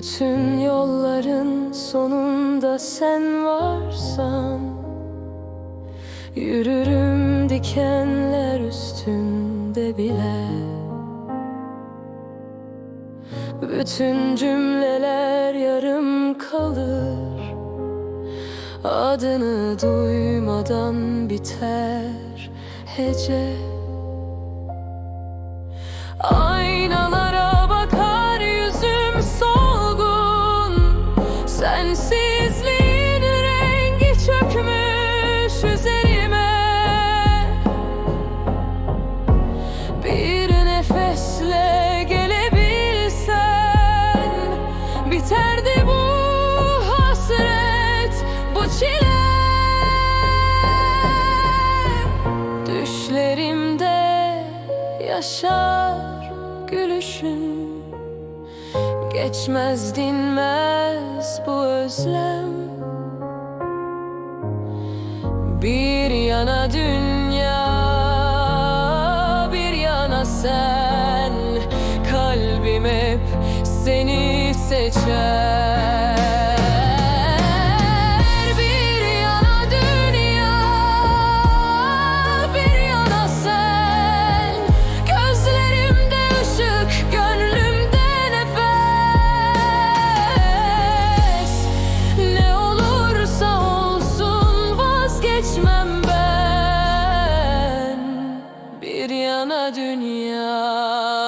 Bütün yolların sonunda sen varsan Yürürüm dikenler üstünde bile. Bütün cümleler yarım kalır Adını duymadan biter hece. Aynalara yaşar gülüşün. Geçmez dinmez bu özlem. Bir yana dünya bir yana sen. Kalbim hep seni seçer vazgeçmem ben Bir yana dünya.